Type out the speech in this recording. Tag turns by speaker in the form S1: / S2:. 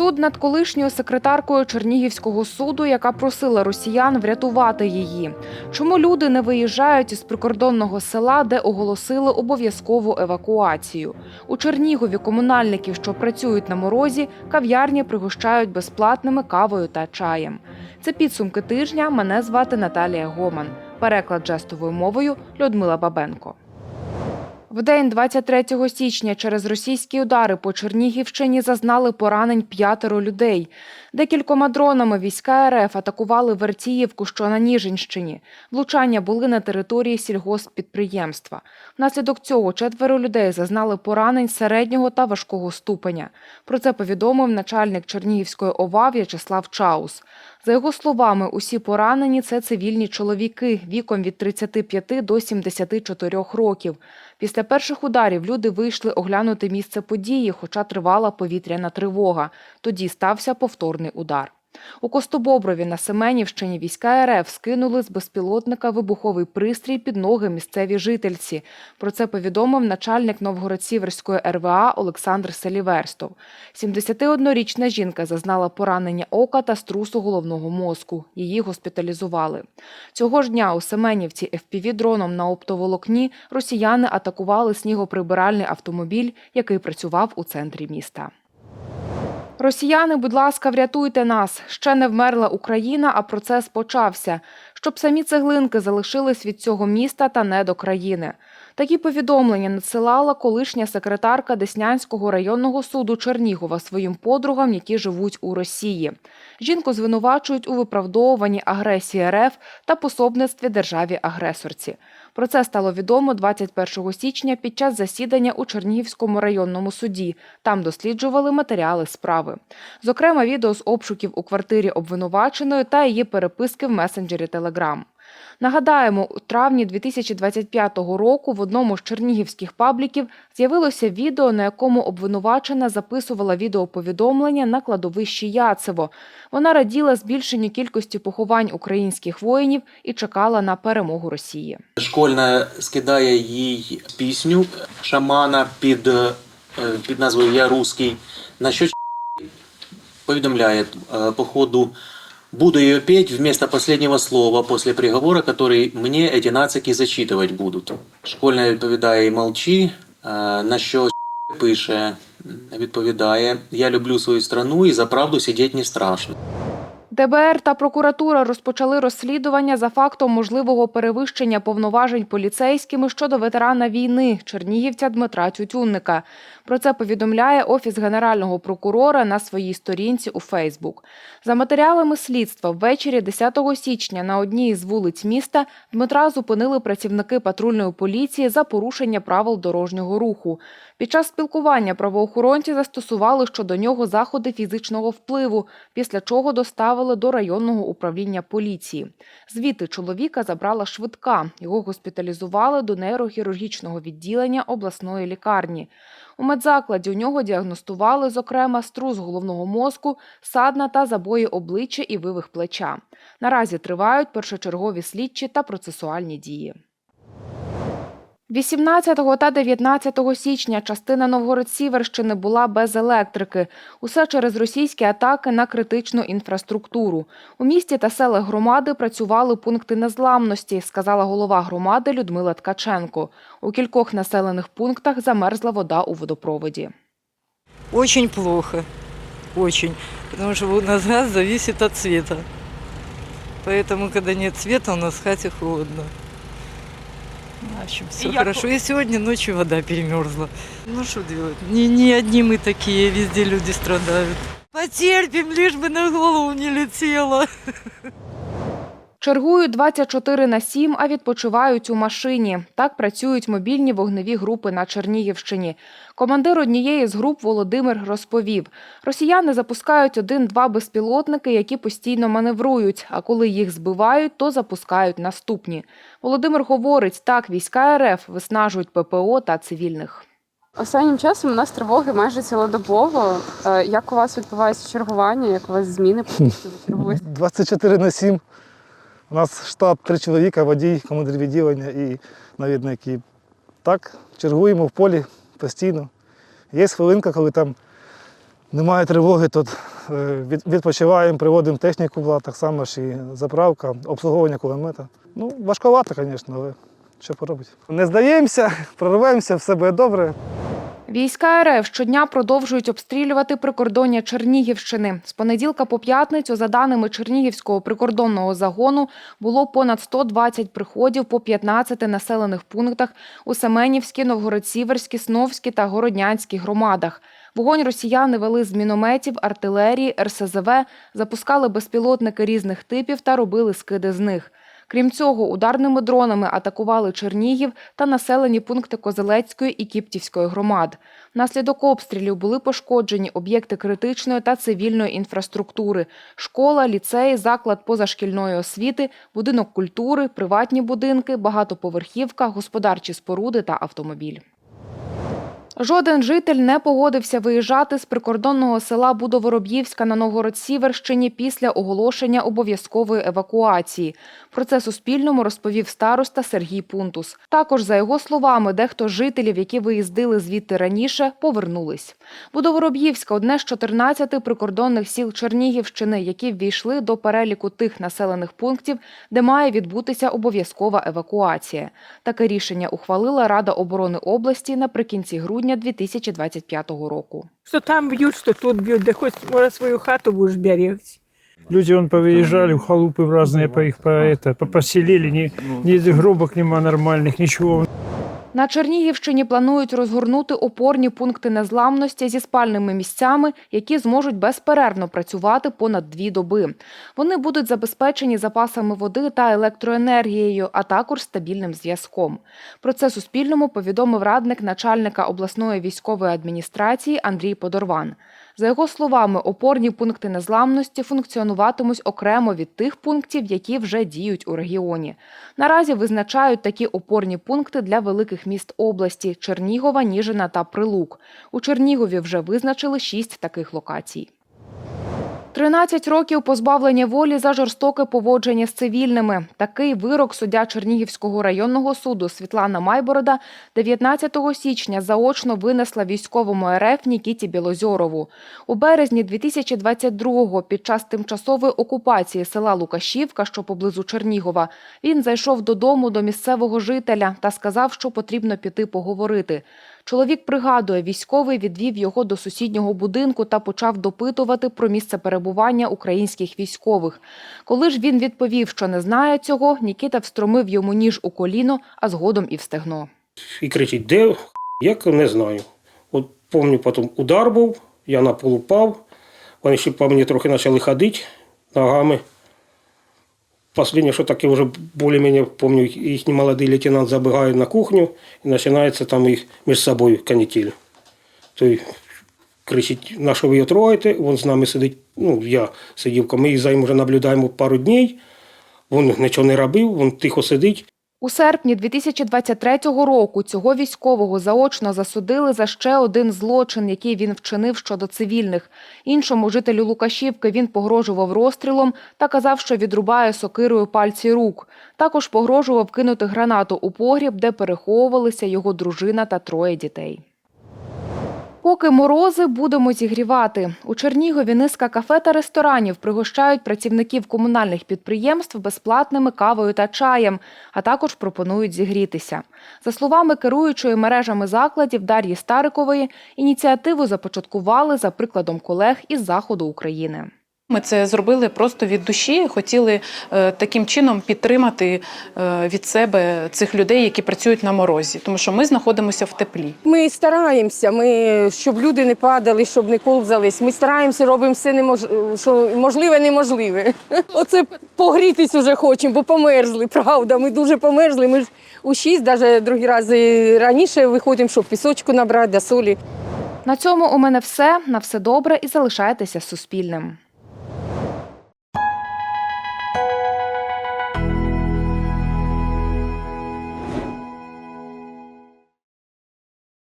S1: Суд над колишньою секретаркою Чернігівського суду, яка просила росіян врятувати її. Чому люди не виїжджають із прикордонного села, де оголосили обов'язкову евакуацію? У Чернігові комунальників, що працюють на морозі, кав'ярні пригощають безплатними кавою та чаєм. Це підсумки тижня. Мене звати Наталія Гоман. Переклад жестовою мовою Людмила Бабенко. В день 23 січня через російські удари по Чернігівщині зазнали поранень п'ятеро людей. Декількома дронами війська РФ атакували Вертіївку, що на Ніжинщині. Влучання були на території сільгосппідприємства. Внаслідок цього четверо людей зазнали поранень середнього та важкого ступеня. Про це повідомив начальник Чернігівської ОВА В'ячеслав Чаус. За його словами, усі поранені це цивільні чоловіки віком від 35 до 74 років. Після перших ударів люди вийшли оглянути місце події, хоча тривала повітряна тривога. Тоді стався повторний удар. У Костобоброві на Семенівщині війська РФ скинули з безпілотника вибуховий пристрій під ноги місцеві жительці. Про це повідомив начальник Новгород-Сіверської РВА Олександр Селіверстов. 71-річна жінка зазнала поранення ока та струсу головного мозку. Її госпіталізували. Цього ж дня у Семенівці FPV-дроном на оптоволокні росіяни атакували снігоприбиральний автомобіль, який працював у центрі міста. Росіяни, будь ласка, врятуйте нас. Ще не вмерла Україна, а процес почався. Щоб самі цеглинки залишились від цього міста та не до країни. Такі повідомлення надсилала колишня секретарка Деснянського районного суду Чернігова своїм подругам, які живуть у Росії. Жінку звинувачують у виправдовуванні агресії РФ та пособництві державі-агресорці. Про це стало відомо 21 січня під час засідання у Чернігівському районному суді. Там досліджували матеріали справи. Зокрема, відео з обшуків у квартирі обвинуваченої та її переписки в месенджері Телеграм. Нагадаємо, у травні 2025 року в одному з чернігівських пабліків з'явилося відео, на якому обвинувачена записувала відеоповідомлення на кладовищі Яцево. Вона раділа збільшенню кількості поховань українських воїнів і чекала на перемогу Росії.
S2: Школьна скидає їй пісню шамана під, е, під назвою Я русський. На що повідомляє е, по ходу Буду ее петь вместо последнего слова после приговора, который мне эти нацики зачитывать будут. Школьна відповідає і молчи, е, на що пише, відповідає Я люблю свою страну і за правду сидіти не страшно.
S1: ДБР та прокуратура розпочали розслідування за фактом можливого перевищення повноважень поліцейськими щодо ветерана війни Чернігівця Дмитра Тютюнника. Про це повідомляє Офіс Генерального прокурора на своїй сторінці у Фейсбук. За матеріалами слідства, ввечері 10 січня на одній із вулиць міста Дмитра зупинили працівники патрульної поліції за порушення правил дорожнього руху. Під час спілкування правоохоронці застосували щодо нього заходи фізичного впливу, після чого доставили до районного управління поліції. Звідти чоловіка забрала швидка. Його госпіталізували до нейрохірургічного відділення обласної лікарні. У медзакладі у нього діагностували, зокрема, струс головного мозку, садна та забої обличчя і вивих плеча. Наразі тривають першочергові слідчі та процесуальні дії. 18 та 19 січня частина Новгород-Сіверщини була без електрики. Усе через російські атаки на критичну інфраструктуру. У місті та селах громади працювали пункти незламності, сказала голова громади Людмила Ткаченко. У кількох населених пунктах замерзла вода у водопроводі.
S3: Очень плохо. Очень. Потому что у нас газ зависит от цвета. Поэтому, когда нет цвета, у нас в хате холодно. В общем, все
S4: И я
S3: хорошо. И сегодня ночью вода перемерзла. Ну что делать? Не, не одни мы такие, везде люди страдают. Потерпим, лишь бы на голову не летело.
S1: Чергують 24 на 7, а відпочивають у машині. Так працюють мобільні вогневі групи на Чернігівщині. Командир однієї з груп Володимир розповів: росіяни запускають один-два безпілотники, які постійно маневрують. А коли їх збивають, то запускають наступні. Володимир говорить, так війська РФ виснажують ППО та цивільних.
S4: Останнім часом у нас тривоги майже цілодобово. Е, Як у вас відбувається чергування? Як у вас зміни чергуєте?
S5: 24 на 7. У нас штаб три чоловіка, водій, командир відділення і навідники. Так, чергуємо в полі постійно. Є хвилинка, коли там немає тривоги, тут е, відпочиваємо, приводимо техніку, була так само ж і заправка, обслуговування кулемета. Ну, важковато, звісно, але що поробити. Не здаємося, прорвемося, все буде добре.
S1: Війська РФ щодня продовжують обстрілювати прикордоння Чернігівщини. З понеділка по п'ятницю, за даними Чернігівського прикордонного загону, було понад 120 приходів по 15 населених пунктах у Семенівській, Новгород-Сіверській, Сновській та Городнянській громадах. Вогонь росіяни вели з мінометів, артилерії, РСЗВ, запускали безпілотники різних типів та робили скиди з них. Крім цього, ударними дронами атакували Чернігів та населені пункти Козелецької і Кіптівської громад. Внаслідок обстрілів були пошкоджені об'єкти критичної та цивільної інфраструктури: школа, ліцей, заклад позашкільної освіти, будинок культури, приватні будинки, багатоповерхівка, господарчі споруди та автомобіль. Жоден житель не погодився виїжджати з прикордонного села Будовороб'ївська на Новгород-Сіверщині після оголошення обов'язкової евакуації. Про це Суспільному розповів староста Сергій Пунтус. Також, за його словами, дехто з жителів, які виїздили звідти раніше, повернулись. Будовороб'ївська – одне з 14 прикордонних сіл Чернігівщини, які ввійшли до переліку тих населених пунктів, де має відбутися обов'язкова евакуація. Таке рішення ухвалила Рада оборони області наприкінці грудня 2025 року.
S6: Что там бьют, что тут бьют, да хоть, может, свою хату будешь беречь.
S7: Люди он повыезжали в халупы в разные по их по это попоселили, ни, ни гробок нема нормальных, ничего.
S1: На Чернігівщині планують розгорнути опорні пункти незламності зі спальними місцями, які зможуть безперервно працювати понад дві доби. Вони будуть забезпечені запасами води та електроенергією, а також стабільним зв'язком. Про це Суспільному повідомив радник начальника обласної військової адміністрації Андрій Подорван. За його словами, опорні пункти незламності функціонуватимуть окремо від тих пунктів, які вже діють у регіоні. Наразі визначають такі опорні пункти для великих міст області Чернігова, Ніжина та Прилук. У Чернігові вже визначили шість таких локацій. 13 років позбавлення волі за жорстоке поводження з цивільними. Такий вирок суддя Чернігівського районного суду Світлана Майборода 19 січня заочно винесла військовому РФ Нікіті Білозьорову. У березні 2022-го під час тимчасової окупації села Лукашівка, що поблизу Чернігова, він зайшов додому до місцевого жителя та сказав, що потрібно піти поговорити. Чоловік пригадує, військовий відвів його до сусіднього будинку та почав допитувати про місце перебування українських військових. Коли ж він відповів, що не знає цього, Нікіта встромив йому ніж у коліно, а згодом і в
S8: і кричить, де як не знаю. От пам'ятаю, потім удар був, я на пол упав. Вони ще по мені трохи почали ходити ногами. Последнее, що таке вже більш-менш пам'ятаю, їхній молодий лейтенант забігає на кухню і починається там їх між собою То Той кричить, на що ви його трогаєте? Він з нами сидить, ну, я сидів, ми за ним вже наблюдаємо пару днів. Він нічого не робив, він тихо сидить.
S1: У серпні 2023 року цього військового заочно засудили за ще один злочин, який він вчинив щодо цивільних. Іншому жителю Лукашівки він погрожував розстрілом та казав, що відрубає сокирою пальці рук. Також погрожував кинути гранату у погріб, де переховувалися його дружина та троє дітей. Поки морози будемо зігрівати. У Чернігові низка кафе та ресторанів пригощають працівників комунальних підприємств безплатними кавою та чаєм, а також пропонують зігрітися. За словами керуючої мережами закладів Дар'ї Старикової, ініціативу започаткували за прикладом колег із заходу України.
S9: Ми це зробили просто від душі. Хотіли е, таким чином підтримати е, від себе цих людей, які працюють на морозі, тому що ми знаходимося в теплі.
S10: Ми стараємося, ми, щоб люди не падали, щоб не ковзались. Ми стараємося, робимо все немож... що можливе, неможливе. Оце погрітись уже хочемо, бо померзли. Правда, ми дуже померзли. Ми ж у шість, навіть другий раз і раніше виходимо, щоб пісочку набрати, да солі.
S1: На цьому у мене все. На все добре і залишайтеся з Суспільним.